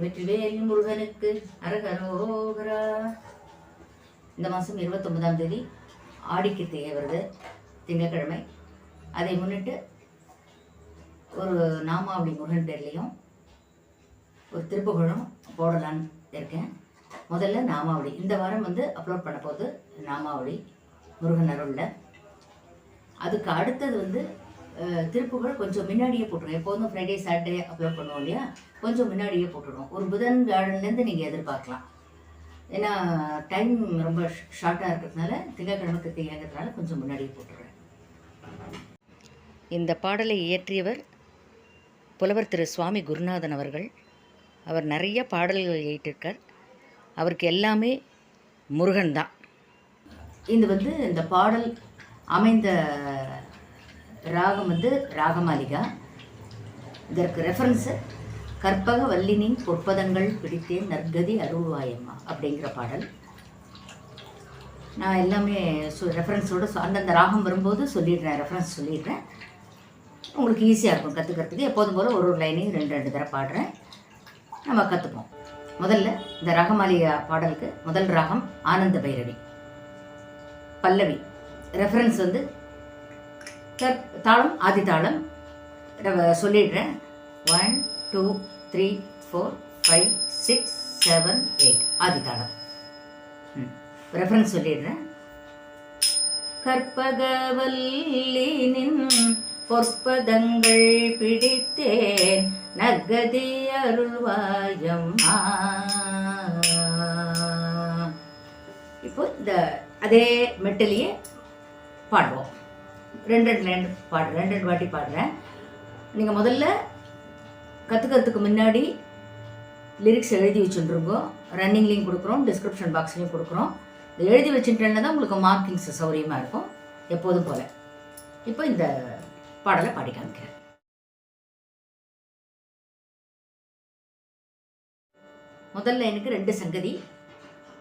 வெற்றிவேல் முருகனுக்கு அரகரோகரா இந்த மாதம் இருபத்தொன்பதாம் தேதி ஆடிக்கிருத்திகை வருது திங்கட்கிழமை. அதை முன்னிட்டு ஒரு நாமாவளி முருகன் பேர்லேயும் ஒரு திருப்புகழும் போடலான்னு இருக்கேன். முதல்ல நாமாவளி. இந்த வாரம் வந்து அப்லோட் பண்ண போது நாமாவளி முருகன் அருளில். அதுக்கு அடுத்தது வந்து அஹ், திருப்புகழ் கொஞ்சம் முன்னாடியே போட்டுருவோம் எப்போதும் ஃப்ரைடே சாட்டர்டே அப்லோட் பண்ணுவோம் இல்லையா? கொஞ்சம் முன்னாடியே போட்டுடுவோம் ஒரு புதன் வியாழன்லேருந்து நீங்கள் எதிர்பார்க்கலாம். ஏன்னா டைம் ரொம்ப ஷார்ட்டாக இருக்கிறதுனால திங்கட்கிழமை கிருத்திகைங்கிறதுனால கொஞ்சம் முன்னாடியே போட்டுடுறேன். இந்த பாடலை இயற்றியவர் புலவர் திரு சுவாமி குருநாதன் அவர்கள். அவர் நிறைய பாடல்கள் எழுதியிருக்கார் அவருக்கு எல்லாமே முருகன் தான். இது வந்து இந்த பாடல் அமைந்த ராகம் வந்து ராகமாலிகா. இதற்கு ரெஃபரன்ஸு கற்பக வல்லினின் பொற்பதங்கள் பிடித்தேன் நற்கதி அருள்வாயம்மா அப்படிங்கிற பாடல். நான் எல்லாமே சொ ரெஃபரன்ஸோடு அந்தந்த ராகம் வரும்போது சொல்லிடுறேன் ரெஃபரன்ஸ் சொல்லிடுறேன். உங்களுக்கு ஈஸியாக இருக்கும் கற்றுக்கிறதுக்கு எப்போதும் போல் ஒரு ஒரு லைனையும் ரெண்டு ரெண்டு தடவை பாடுறேன். நம்ம கற்றுப்போம் முதல்ல இந்த ராகமாலிகா பாடலுக்கு முதல் ராகம் ஆனந்த பைரவி. பல்லவி. ரெஃபரன்ஸ் வந்து கற்- தாளம் ஆதி தாளம் சொல்லிடுறேன். One two three four five six seven eight ஆதி தாளம் ம். ரெஃபரன்ஸ் சொல்லிடுறேன். கற்பகவல்லினின் பொற்பதங்கள் பிடித்தேன். நற்கதி அருள்வாயம்மா. இப்போ இந்த அதே மெட்டிலேயே பாடுவோம். ரெண்டு ரெண்டு ரெண்டு பாடு ரெண்டு ரெண்டு வாட்டி பாடுறேன். நீங்கள் முதல்ல கற்றுக்கிறதுக்கு முன்னாடி லிரிக்ஸ் எழுதி வச்சுட்டுருக்கோம் ரன்னிங்லேயும் கொடுக்குறோம் டிஸ்கிரிப்ஷன் பாக்ஸ்லேயும் கொடுக்குறோம். இது எழுதி வச்சுட்டேன்னா தான் உங்களுக்கு மார்க்கிங்ஸ் சௌகரியமாக இருக்கும். எப்போதும் போல். இப்போ இந்த பாடலை பாடி காமிக்கிறேன். முதல்ல எனக்கு ரெண்டு சங்கதி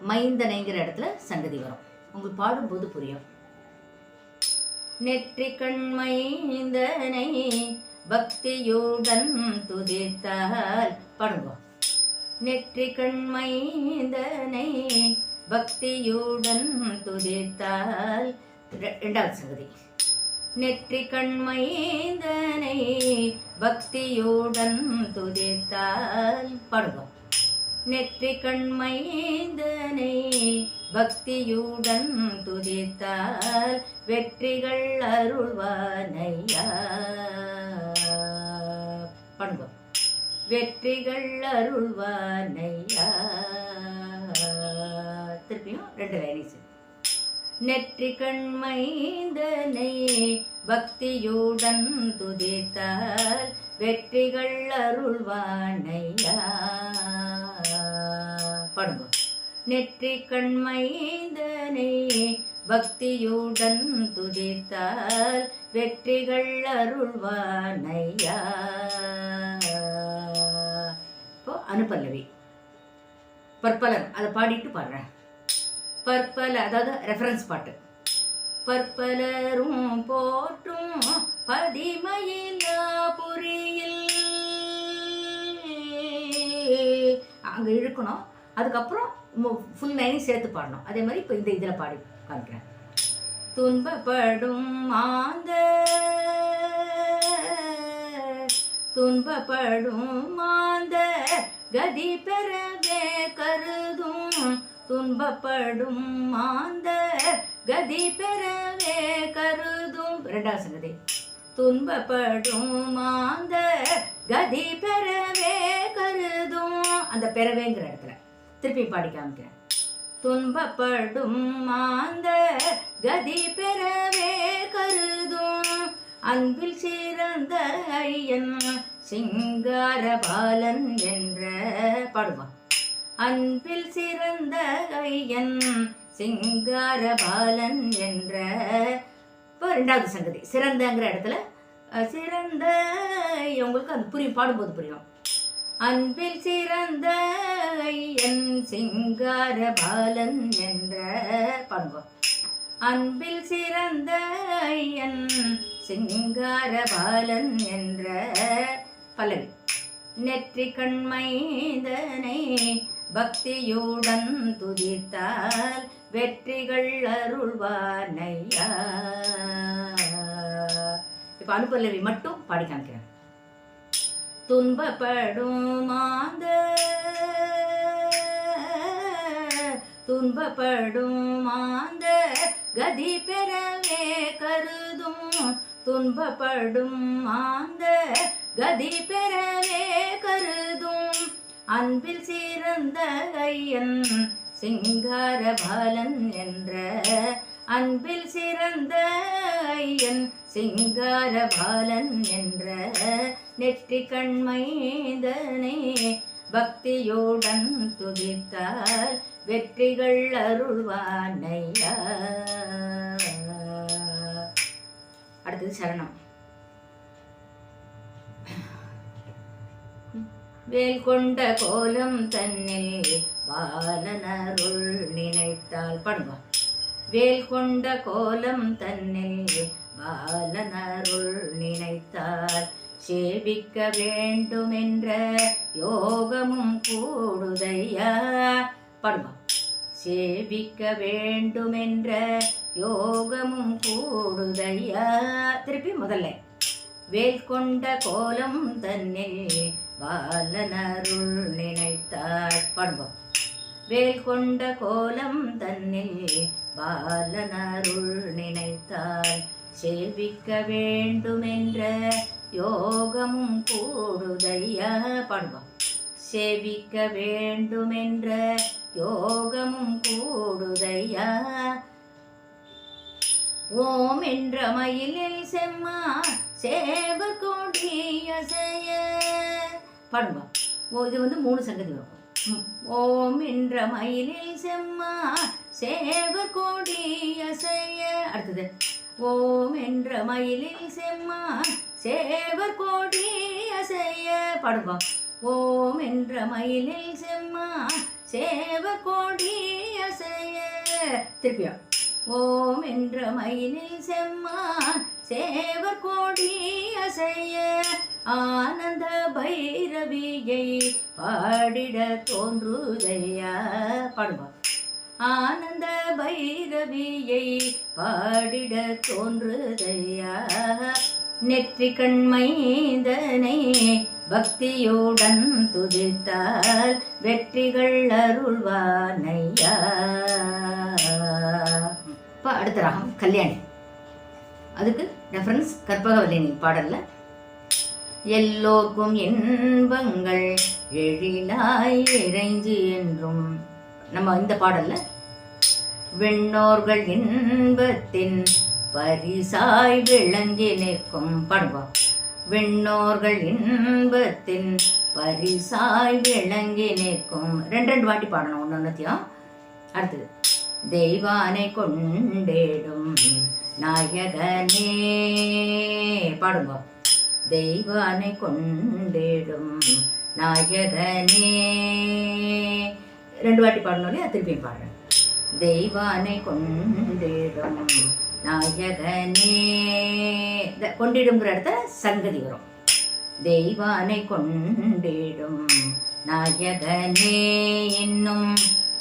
மைந்தனைங்கிற இடத்துல சங்கதி வரும். உங்களுக்கு பாடும்போது புரியும். நெற்றி கண்மைந்தனை பக்தியுடன் துதித்தால் பாடுவோம் நெற்றி கண்மைந்தனை பக்தியுடன் துதித்தால் இரண்டாவது சங்கதி. நெற்றி கண்மைந்தனை பக்தியுடன் துதித்தால் பாடுவோம் நெற்றி கண்மைந்தனை பக்தியுடன் துதித்தால் வெற்றிகள் அருள்வானையா. பண்ணுவோம் வெற்றிகள் அருள்வானையா. திருப்பியும் ரெண்டு லைனிஸ் நெற்றி கண்மைந்தனை பக்தியுடன் துதித்தால் வெற்றிகள் அருள்வானையா. பண்ணுவோம் நெற்றி கண்மைந்தனை பக்தியுடன் துதித்தால் வெற்றிகள் அருள்வானையா. இப்போ அனுப்பல்லவி. பற்பலன் அதை பாடிட்டு பாடுறேன். பற்பல அதாவது ரெஃபரன்ஸ் பாட்டு. பற்பலரும் போற்றும் பதிமயிலாபுரியில் அங்கே இருக்கணும் அதுக்கப்புறம் ஃபுல் நைனையும் சேர்த்து பாடணும். அதே மாதிரி இப்போ இந்த இதில் பாடி காமிக்கிறேன் துன்பப்படும் மாந்த துன்பப்படும் மாந்த கதி பெறவே கருதும். துன்பப்படும் மாந்த கதி பெறவே கருதும். ரெண்டாவது சங்கதி. துன்பப்படும் மாந்த கதி பெறவே கருதும். அந்த பெறவேங்கிற இடத்துல. திருப்பி பாடி காமிக்கிறேன் துன்பப்படும் மாந்த கதி பெறவே கருதும். அன்பில் சிறந்த ஐயன் சிங்காரபாலன் என்ற பாடுவான் அன்பில் சிறந்த ஐயன் சிங்காரபாலன் என்ற இப்போ ரெண்டாவது சங்கதி. சிறந்தங்கிற இடத்துல சிறந்த உங்களுக்கு அது புரியும் பாடும்போது புரியும். அன்பில் சிறந்த என் சிங்கார பாலன் என்ற பாடுங்க. அன்பில் சிறந்த என் சிங்கார பாலன் என்ற பல்லவி. நெற்றி கண்மைதனை பக்தியுடன் துதித்தால் வெற்றிகள் அருள்வானையா. இப்போ அனுப்பல்லவி மட்டும் பாடி காமிக்கிறேன். துன்பப்படும் மாந்த துன்பப்படும் மாந்த கதி பெறவே கருதும். துன்பப்படும் மாந்த கதி பெறவே கருதும். அன்பில் சிறந்த ஐயன் சிங்கார பாலன் என்ற. அன்பில் சிறந்த ஐயன் சிங்கார பாலன் என்ற. நெற்றி கண்மைதனை பக்தியோடன் துதித்தால் வெற்றிகள் அருள்வானையா. அடுத்தது சரணம். வேல் கொண்ட கோலம் தன்னில் பாலனருள் நினைத்தால் படுவா வேல் கொண்ட கோலம் தன்னில் பாலனருள் நினைத்தால் சேவிக்க வேண்டுமென்ற யோகமும் கூடுதையா? படுவா சேவிக்க வேண்டுமென்ற யோகமும் கூடுதையா? திருப்பி முதல்ல. வேல் கொண்ட கோலம் தன்னில் பாலனருள் நினைத்தாள் பாடுவோம் வேல் கொண்ட கோலம் தன்னில் பாலனருள் நினைத்தாள் சேவிக்க வேண்டுமென்ற யோகமும் கூடுதைய பாடுவோம் சேவிக்க வேண்டுமென்ற யோகமும் கூடுதையா ஓம் என்ற மயிலில் செம்மா சேவ கொடியசைய பாடுங்க. ஓ இது வந்து மூணு சங்கதி வரும் ஓம் என்ற மயிலில் செம்மா சேவ கொடியசைய அடுத்தது ஓம் என்ற மயிலில் செம்மா சேவர் கோடி அசைய பாடுங்க. ஓம் என்ற மயிலில் செம்மா சேவர் கோடி அசைய. திருப்பியா. ஓம் என்ற மயிலில் செம்மான் சேவர் கோடி அசைய. ஆனந்த பைரவியை பாடிட தோன்றுதையா பாடுவா ஆனந்த பைரவியை பாடிட தோன்றுதையா நெற்றி கண்மைதனை பக்தியுடன் துதித்தால் வெற்றிகள் அருள்வானையா. இப்போ அடுத்த ராகம் கல்யாணி. அதுக்கு ரெஃபரன்ஸ் கற்பகவல்லினி பாடல்ல எல்லோர்க்கும் இன்பங்கள் எழிலாய் இறைஞ்சி என்றும் நம்ம இந்த பாடல்ல விண்ணோர்கள் இன்பத்தின் பரிசாய் விளங்கி நிற்கும் படுவா விண்ணோர்கள் இன்பத்தின் பரிசாய் விளங்கி நிற்கும். ரெண்டு ரெண்டு வாட்டி பாடணும். ஒன்று ஒன்றத்தையும் அடுத்தது. தெய்வானை கொண்டேடும் நாயகனே. பாடுங்க. தெய்வானை கொண்டேடும் நாயகனே. ரெண்டு வாட்டி பாடணும் இல்லையா? திருப்பியும் பாடுறேன். தெய்வானை கொண்டேடும் நாயகனே. கொண்டிடுங்கிற இடத்துல சங்கதி வரும். தெய்வானை கொண்டிடும் நாயகனே இன்னும்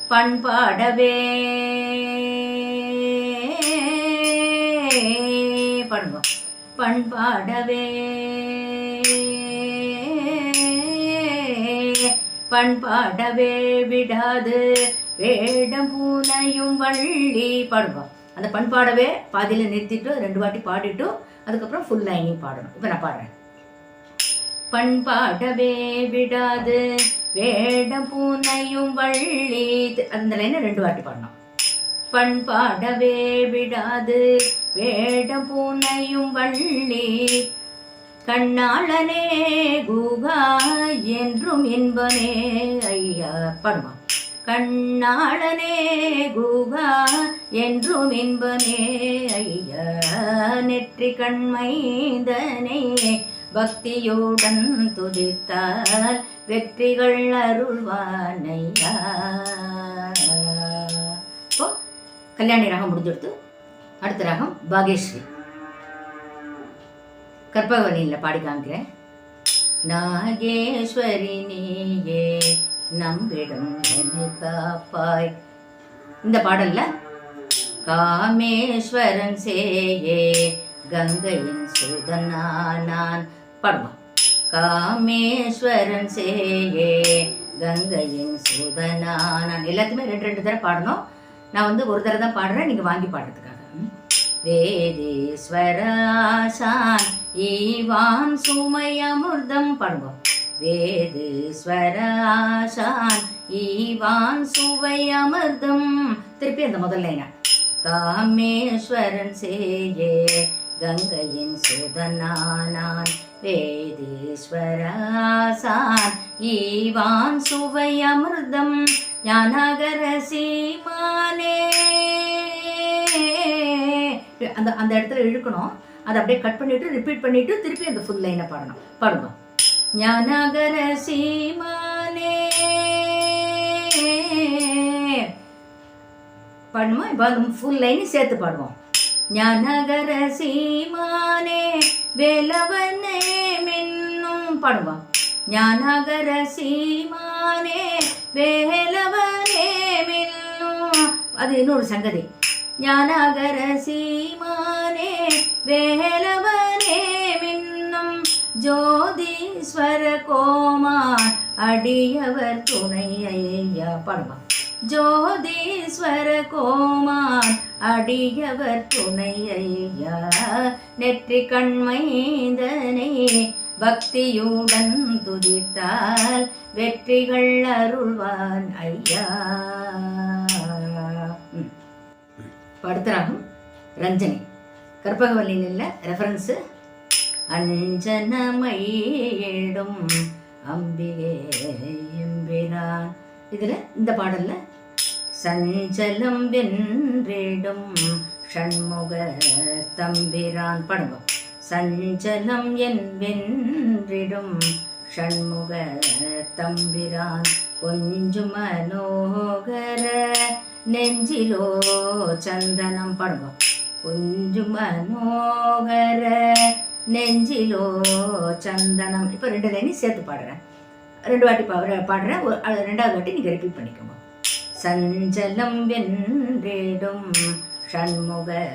பண்பாடவே. பாடுங்க. பண்பாடவே. பண்பாடவே விடாது. வேடம் பூனையும் வள்ளி. பாடுவோம் அந்த பண்பாடவே பாதியில் நிறுத்திட்டு ரெண்டு வாட்டி பாடிட்டு அதுக்கப்புறம் ஃபுல் லைனிங் பாடணும். இப்போ நான் பாடுறேன். பண்பாடவே விடாது வேடம் பூனையும் வள்ளி. அந்த லைனை ரெண்டு வாட்டி பாடணும். பண்பாடவே விடாது வேடம் பூனையும் வள்ளி. கண்ணாளனே குகா என்றும் இன்பனே ஐயா பாடுமா? கண்ணாளனே குகா என்றும் இன்பமே ஐயா. நெற்றி கண்மைதனே பக்தியுடன் துதித்தால் வெற்றிகள் அருள்வானையா. இப்போ கல்யாணி ராகம் முடிஞ்செடுத்து அடுத்த ராகம் பாகேஸ்வரி கற்பகவனியில் பாடி காமிக்கிறேன். நாகேஸ்வரி நீயே நம்பிடும் காப்பாய். இந்த பாடல்ல காமேஸ்வரன் சேயே கங்கையின் சுதனானான் பாடுவோம் காமேஸ்வரன் சேயே கங்கையின் சுதனானான் எல்லாத்தையுமே ரெண்டு ரெண்டு தடவை பாடணும். நான் வந்து ஒரு தடவை தான் பாடுறேன் நீங்கள் வாங்கி பாடுறதுக்காக. வேதேஸ்வராசான் ஈவான் சுமை அமிர்தம் வேது ஈவான் சுவை அமிர்தம். திருப்பி அந்த முதல் காமேஸ்வரன் சேயே கங்கையின் சுதனானான். வேதீஸ்வராசான் ஈவான் சுவை அமிர்தம். ஞானகர சீமானே. அந்த அந்த இடத்துல இழுக்கணும். அதை அப்படியே கட் பண்ணிட்டு ரிப்பீட் பண்ணிட்டு திருப்பி அந்த ஃபுல் லைனை பாடணும். பாடுங்க. ஞானகர சீமானே. பாடணுமா இப்போ ஃபுல் லைன் சேர்த்து பாடுவோம். ஞானகர சீமானே வேலவனே மின்னும் பாடுவோம். ஞானகர சீமானே வேலவனே மின்னும். அது இன்னொரு சங்கதி. ஞானகர சீமானே வேலவனே அடியவர் துணை ஐயா பாடுமா. ஜோதீஸ்வர கோமான் அடியவர் துணை ஐயா. நெற்றி கண்மைந்தனை பக்தியுடன் துதித்தால் வெற்றிகள் அருள்வான் ஐயா. ம். ரஞ்சனி. கற்பகவல்லியில் இல்லை ரெஃபரன்ஸு அஞ்சனமையிடும். அம்பிகே எம்பிரான் இதில் இந்த பாடலில் சஞ்சலம் வென்றிடும் ஷண்முக தம்பிரான் பாடுங்க. சஞ்சலம் என் வென்றிடும் ஷண்முக தம்பிரான் கொஞ்சம் மனோகர நெஞ்சிலோ சந்தனம் பாடுங்க. கொஞ்சம் மனோகர நெஞ்சிலோ சந்தனம். இப்போ ரெண்டு லைனையும் சேர்த்து பாடுறேன். ரெண்டு வாட்டி பா- பாடுறேன். ஒரு அது ரெண்டாவது வாட்டி நீங்கள் ரிப்பீட் பண்ணிக்கோங்க. சஞ்சலம் வென்றேடும் ஷண்முக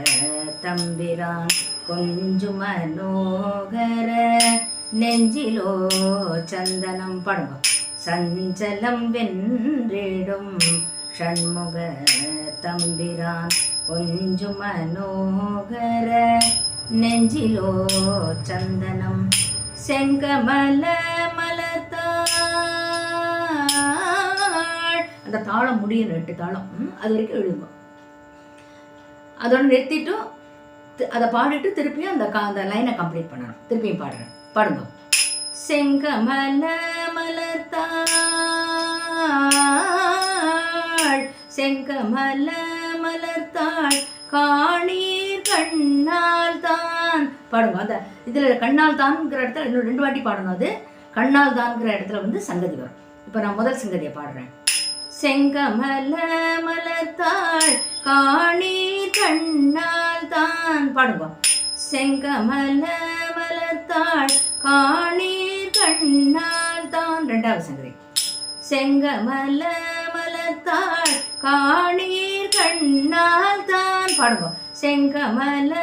தம்பிரான் கொஞ்சு மனோகர நெஞ்சிலோ சந்தனம். பாடுங்க. சஞ்சலம் வென்றேடும் ஷண்முக தம்பிரான் கொஞ்சு மனோகர நெஞ்சிலோ சந்தனம். செங்கமல மலத்தாள் அந்த தாளம் முடியும் ரெண்டு தாளம். அது வரைக்கும் எழுதுவோம் அதோட நிறுத்திட்டும் அதை பாடிட்டு திருப்பியும் அந்த அந்த லைனை கம்ப்ளீட் பண்ணணும். திருப்பியும் பாடுறேன். பாடுங்க. செங்கமல மலர்த்தாள். செங்கமல மலர்த்தாள். காணி கண்ணால் தான் பாடுங்க. அந்த இதில் கண்ணால் தான்ங்கிற இடத்துல இன்னும் ரெண்டு வாட்டி பாடணும் அது. கண்ணால் தான்ங்கிற இடத்துல வந்து சங்கதி வரும். இப்போ நான் முதல் சங்கதியை பாடுறேன். செங்கமல மலத்தாள் காணி கண்ணால் தான் பாடுங்க. செங்கமல மலத்தாள் காணீர் கண்ணால் தான் ரெண்டாவது சங்கதி. செங்கமல மலத்தாள் காணீர் கண்ணால் தான் பாடுங்க. செங்கமல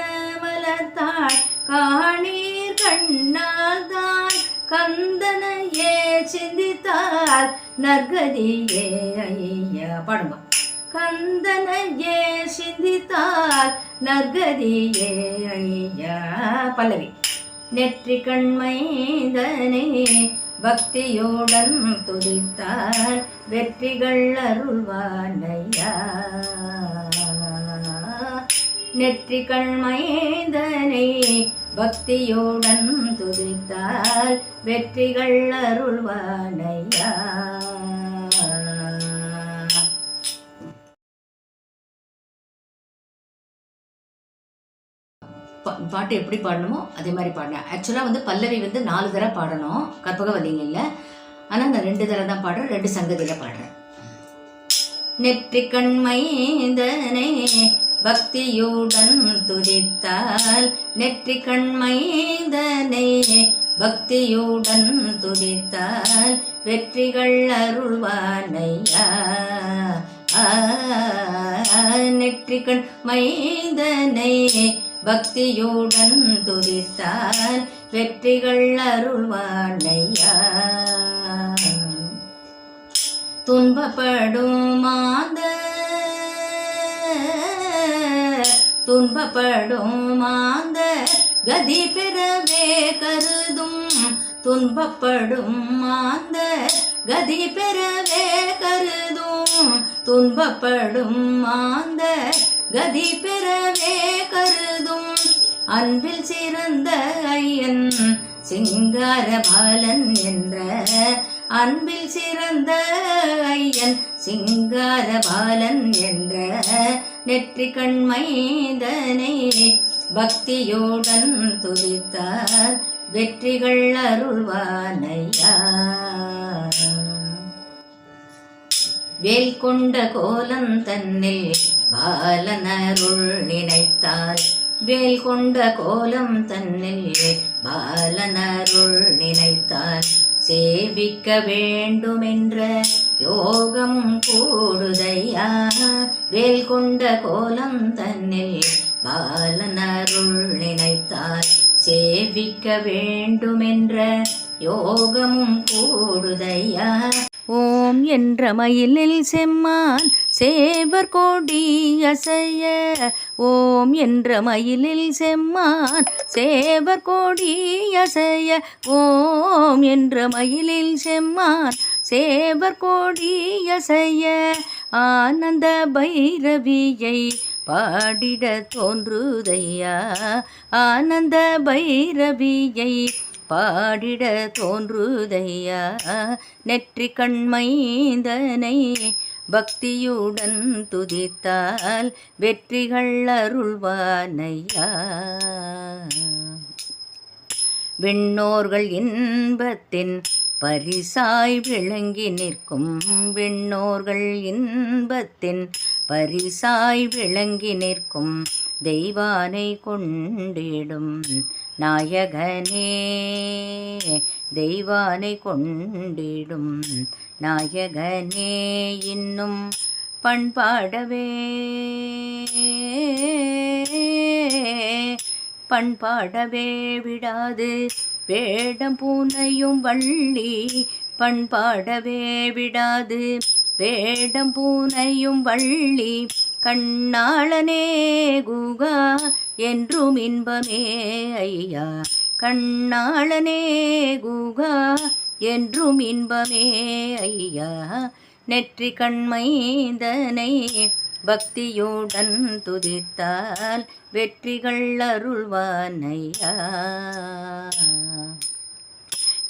மலத்தாள் காணீர் கண்ணால் தான் கந்தனையே சிந்தித்தால் நற்கதியே ஐயா பாடுங்க. கந்தனையே சிந்தித்தால் நற்கதியே ஐயா பல்லவி. நெற்றி கண்மைந்தனே பக்தியோடன் துதித்தால் வெற்றிகள் அருள்வானையா நெற்றி கண்மைதனை பக்தியுடன் துதித்தால் வெற்றிகள் அருள்வானையா. பாட்டு எப்படி பாடணுமோ அதே மாதிரி பாடினேன் ஆக்சுவலாக வந்து பல்லவி வந்து நாலு தடவை பாடணும். கற்பகவல்லிங்க இல்லை ஆனால் நான் ரெண்டு தடவை தான் பாடுறேன். ரெண்டு சங்கதியில் பாடுறேன். நெற்றி கண்மைதனை பக்தியுடன் துதித்தால் நெற்றி கண்மைதனை பக்தியுடன் துதித்தால் வெற்றிகள் அருள்வானையா. நெற்றி கண் மைந்தனை பக்தியுடன் துதித்தால் வெற்றிகள் அருள்வானையா. துன்பப்படும் மாந்த துன்பப்படும் மாந்த கதி பெறவே கருதும். துன்பப்படும் மாந்த கதி பெறவே கருதும். துன்பப்படும் மாந்த கதி பெறவே கருதும். அன்பில் சிறந்த ஐயன் சிங்கார பாலன் என்ற. அன்பில் சிறந்த ஐயன் சிங்கார பாலன் என்ற. நெற்றி கண்மைதனை பக்தியோடன் துதித்தார். வெற்றிகள் அருள்வானையா. வேல் கொண்ட கோலம் தன்னில் பாலனருள் நினைத்தால் வேல் கொண்ட கோலம் தன்னில் பாலனருள் நினைத்தால் சேவிக்க வேண்டுமென்ற யோகம் கூடுதையா? வேல் கொண்ட கோலம் தன்னில் பாலனருள் நினைத்தால் சேவிக்க வேண்டுமென்ற யோகமும் கூடுதையா? ஓம் என்ற மயிலில் செம்மான் சேவர் கோடி அசைய ஓம் என்ற மயிலில் செம்மான். சேவர் கோடி அசைய ஓம் என்ற மயிலில் செம்மான். சேவர் கோடி அசைய ஆனந்த பைரவியை பாடிட தோன்றுதையா? ஆனந்த பைரவியை பாடிட தோன்றுதையா? நெற்றி கண்மைந்தனை பக்தியுடன் துதித்தால் வெற்றிகள் அருள்வானையா. விண்ணோர்கள் இன்பத்தின் பரிசாய் விளங்கி நிற்கும் விண்ணோர்கள் இன்பத்தின் பரிசாய் விளங்கி நிற்கும் தெய்வானை கொண்டிடும் நாயகனே தெய்வானை கொண்டிடும் நாயகனே இன்னும் பண்பாடவே. பண்பாடவே விடாது வேடம் பூனையும் வள்ளி. பண்பாடவே விடாது வேடம் பூனையும் வள்ளி. கண்ணாளனே குகா என்றும் இன்பமே ஐயா. கண்ணாளனே குகா என்றும் இன்பமே ஐயா. நெற்றி கண்மைந்தனை பக்தியுடன் துதித்தால் வெற்றிகள் அருள்வானையா.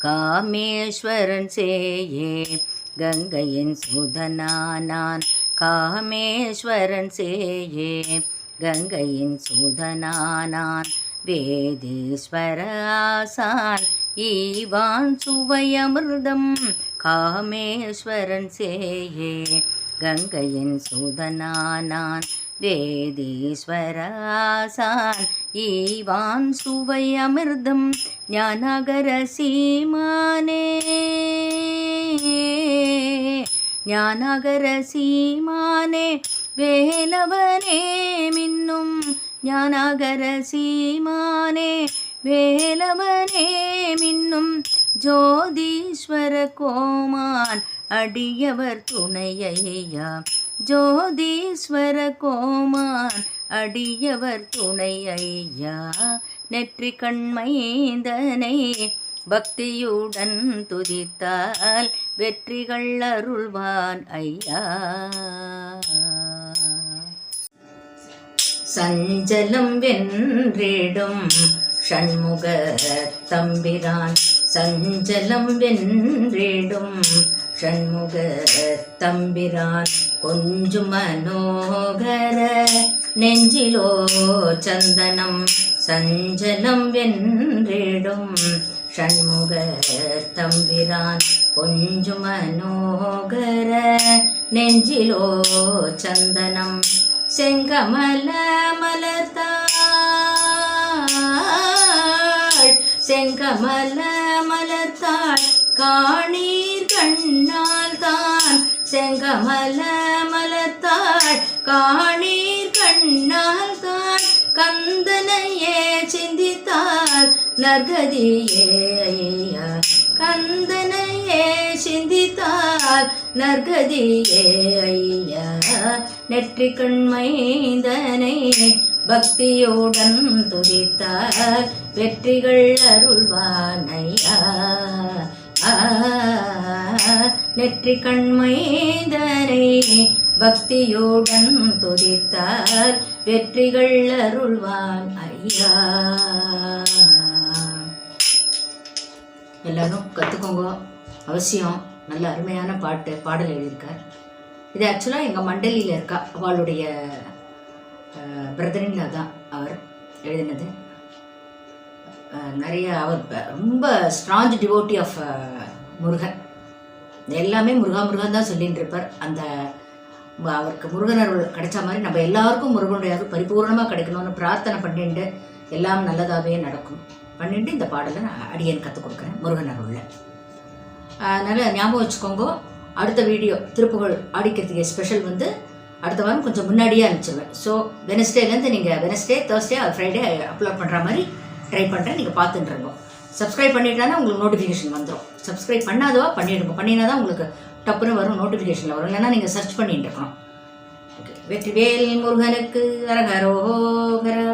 காமேஸ்வரன் சேயே கங்கையின் சுதனானான். காமேஸ்வரன் சேயே கங்கையின் சுதனானான். வேதீஸ்வர ஆசான் ஈவான் சுவையமிர்தம் காமேஸ்வரன் சேயே. கங்கையின் சுதனானான் வேதீஸ்வராசான். ஈவான் சுவையமிர்தம் ஞானகர சீமானே. ஞானகர சீமானே வேலவனே. மின்னும் ஞானகர சீமானே. வேலவனே மின்னும் ஜோதீஸ்வர கோமான் அடியவர் துணையையா? ஜோதீஸ்வர கோமான் அடியவர் துணையையா? நெற்றி கண்மைந்தனை பக்தியுடன் துதித்தால் வெற்றிகள் அருள்வான் ஐயா. சஞ்சலம் வென்றிடும் ஷண்முக தம்பிரான் சஞ்சலம் வென்றிடும். ஷண்முக தம்பிரான் கொஞ்சு மனோகர நெஞ்சிலோ சந்தனம் சஞ்சலம் வென்றிடும். ஷண்முக தம்பிரான் கொஞ்சு மனோகர நெஞ்சிலோ சந்தனம். செங்கமல மலர்த்தாள் செங்கமல மலத்தாள் காணீர் கண்ணால் தான். செங்கமல மலத்தாள் காணீர் கண்ணால் தான். கந்தனையே சிந்தித்தாள் நர்கதியே ஐயா. கந்தனையே சிந்தித்தாள் நர்கதியே ஐயா. நெற்றி கண்மைந்தனை பக்தியுடன் துதித்தார். வெற்றிகள் அருள்வானையா. ஆ, நெற்றி கண்மைதரை பக்தியுடன் துதித்தார். வெற்றிகள் அருள்வான் ஐயா எல்லாரும் கற்றுக்கோங்க அவசியம். நல்ல அருமையான பாட்டு பாடல் எழுதியிருக்கார். இது ஆக்சுவலாக எங்கள் மண்டலியில் இருக்கா அவளுடைய பிரதரின்லா தான் அவர் எழுதினது. நிறைய அவர் ரொம்ப ஸ்ட்ராங் டிவோட்டி ஆஃப் முருகன். எல்லாமே முருகா முருகன் தான் சொல்லிட்டு இருப்பார் அந்த அவருக்கு முருகன் அருள் கிடைச்ச மாதிரி நம்ம எல்லாருக்கும் முருகனுடைய அருள் பரிபூர்ணமாக கிடைக்கணும்னு பிரார்த்தனை பண்ணிட்டு எல்லாம் நல்லதாகவே நடக்கும். பண்ணிட்டு இந்த பாடலை நான் அடியேன் கற்றுக் கொடுக்குறேன் முருகன் அருளில். அதனால் ஞாபகம் வச்சுக்கோங்க. அடுத்த வீடியோ திருப்புகழ் ஆடிக்கிறதுக்கு ஸ்பெஷல் வந்து அடுத்த வாரம் கொஞ்சம் முன்னாடியே அனுப்பிச்சிருவேன். ஸோ வெனஸ்டேலேருந்து நீங்கள் வெனஸ்டே தேர்ஸ்டே அது ஃப்ரைடே அப்லோட் பண்ணுற மாதிரி ட்ரை பண்ணுறேன் நீங்கள் பார்த்துட்டுருங்க சப்ஸ்கிரைப் பண்ணிட்டானா உங்களுக்கு நோட்டிஃபிகேஷன் வந்துடும் சப்ஸ்கிரைப் பண்ணாதவா பண்ணிடுங்க. பண்ணினா தான் உங்களுக்கு டப்புன்னு வரும் நோட்டிஃபிகேஷனில் வரும். இல்லைன்னா நீங்கள் சர்ச் பண்ணிட்டு இருக்கணும். ஓகே வெற்றிவேல் முருகனுக்கு அரகரோகரா.